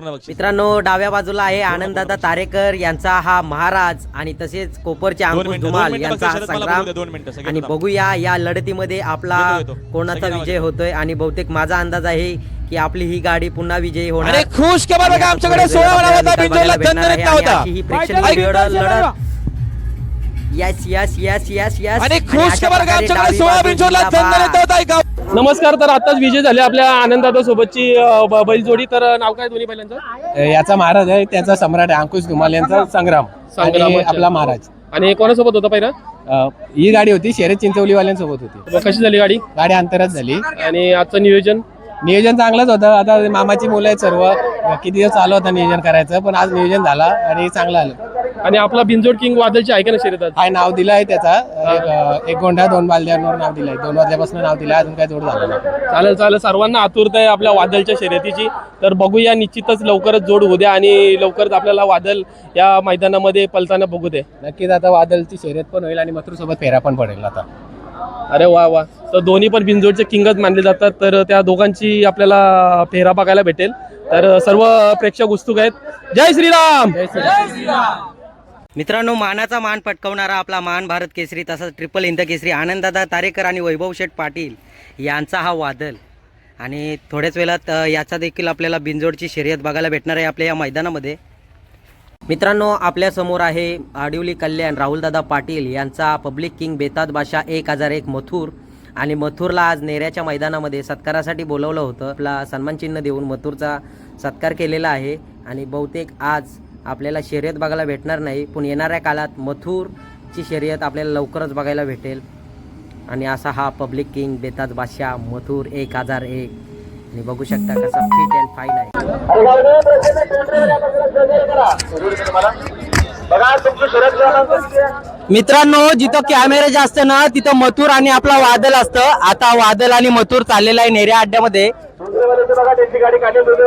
पूर्ण बक्षीस. मित्रांनो डाव्या बाजूला आहे आनंददादा तारेकर यांचा हा महाराज आणि तसेच कोपरचे अंकुश धुमाल यांचा हा संग्राम. आणि. बघूया या लढतीमध्ये आपला येतो, येतो. कोणाचा विजय होतोय आणि बहुतेक माझा अंदाज आहे की आपली ही गाडी पुन्हा विजयी होणार. अरे खुश खबर बघा आमच्याकडे सोळा होता. ही प्रेक्षणीय लढत- yes yes yes yes yes आणि खुश खबर आमच्याकडे सोळा बिंजोरला दणदणीत होता ऐका. नमस्कार तर आताच विजय झाले आपल्या आनंदादा सोबतची बैलजोडी तर नाव काय दोन्ही बैलांचं? याचा महाराज आहे त्याचा सम्राट आहे अंकुश धुमाल यांचा संग्राम. संग्राम. आपला महाराज. आणि कोणासोबत होता पहिला? ही गाडी होती शर्यत चिंचवलीवाल्यांसोबत होती. मग कशी झाली गाडी? गाडी अंतरात झाली. आणि आजचं नियोजन? नियोजन चांगलंच होतं. आता मामाची मुलं आहेत सर्व. किती दिवस चालू होतं नियोजन करायचं पण आज नियोजन झाला आणि चांगलं आलं. आणि आपला बिंजोड किंग वादलची आहे का ना शर्यत आज? काय नाव दिलं आहे त्याचा. एक, गोंडा दोन बालद्यांवर नाव दिलंय. दोन वाजल्यापासून नाव दिलं अजून काय जोड झालं नाही. चालेल चालेल. सर्वांना आतुरता आहे आपल्या वादलच्या शर्यतीची. तर बघूया निश्चितच लवकरच जोड होऊ द्या आणि लवकरच आपल्याला वादल या मैदानामध्ये पलताना बघू दे. नक्कीच आता वादलची शर्यत पण होईल आणि मथुर सोबत फेरा पण पडेल आता. अरे वा वा. तर दोन्ही पण बिंजोडचे किंगच मानले जातात. तर त्या दोघांची आपल्याला फेरा बघायला भेटेल. तर सर्व प्रेक्षक उत्सुक आहेत. जय श्रीराम. मित्रांनो मानाचा मान पटकवणारा आपला मान भारत केसरी तसंच ट्रिपल इंद केसरी आनंददादा तारेकर आणि वैभव शेठ पाटील यांचा हा वादल. आणि थोड्याच वेळात याचा देखील आपल्याला बिंजोडची शर्यत बघायला भेटणार आहे आपल्या या मैदानामध्ये. मित्रांनो आपल्यासमोर आहे आडिवली कल्याण राहुलदादा पाटील यांचा पब्लिक किंग बेताद बादशाह एक हजार एक मथुर. आणि मथुरला आज नेऱ्याच्या मैदानामध्ये सत्कारासाठी बोलवलं होतं. आपला सन्मान चिन्ह देऊन मथुरचा सत्कार केलेला आहे. आणि बहुतेक आज आपल्याला शर्यत बघायला भेटणार नाही. पण येणाऱ्या काळात मथुरची शर्यत आपल्याला लवकरच बघायला भेटेल. आणि असा हा पब्लिक किंग बेताज बादशाह मथुर एक हजार एक. आणि बघू शकता कसा फिट अँड फाईन आहे. मित्रांनो जिथं कॅमेरे जास्त ना तिथं मथुर आणि आपला वादल असतं. आता वादल आणि मथुर चाललेला आहे नेऱ्या अड्ड्यामध्ये.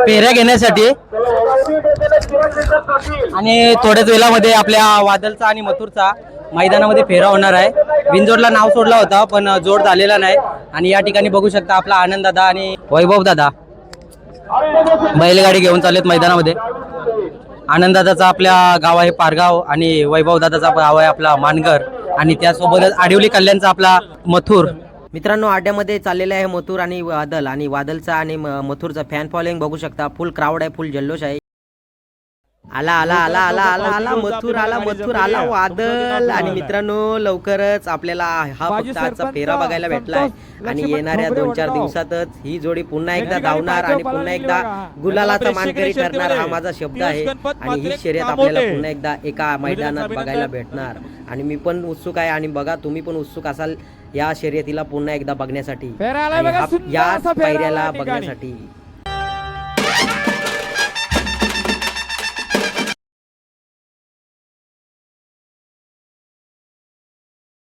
पेऱ्या घेण्यासाठी. आणि थोड्याच वेळामध्ये आपल्या वादलचा आणि मथुरचा मैदानामध्ये फेरा होणार आहे. बिंजोडला नाव सोडला होता पण जोड झालेला नाही. आणि या ठिकाणी बघू शकता आपला आनंद दादा आणि वैभव दादा. बैलगाडी घेऊन चाललेत मैदानामध्ये. आनंददादाचा आपल्या गाव आहे पारगाव आणि वैभव दादाचा गाव आहे आपला मानगर आणि त्यासोबतच आडिवली कल्याणचा आपला मथुर. मित्रांनो आड्यामध्ये चाललेला आहे मथुर आणि वादल. आणि वादलचा आणि मथुरचा फॅन फॉलोइंग बघू शकता. फुल क्राऊड आहे फुल जल्लोष आहे. आला आला आला आला आला आला मथुर आला मथुर आला वादल आणि मित्रांनो लवकरच आपल्याला हा फक्त आजचा फेरा बघायला भेटलाय. आणि येणाऱ्या दोन चार दिवसातच ही जोडी पुन्हा एकदा धावणार आणि पुन्हा एकदा गुलालाचा मानकरी ठरणार हा माझा शब्द आहे. आणि ही शर्यत आपल्याला पुन्हा एकदा एका मैदानात बघायला भेटणार. आणि मी पण उत्सुक आहे. आणि बघा तुम्ही पण उत्सुक असाल या शर्यतीला पुन्हा एकदा बघण्यासाठी. या पायऱ्याला बघण्यासाठी.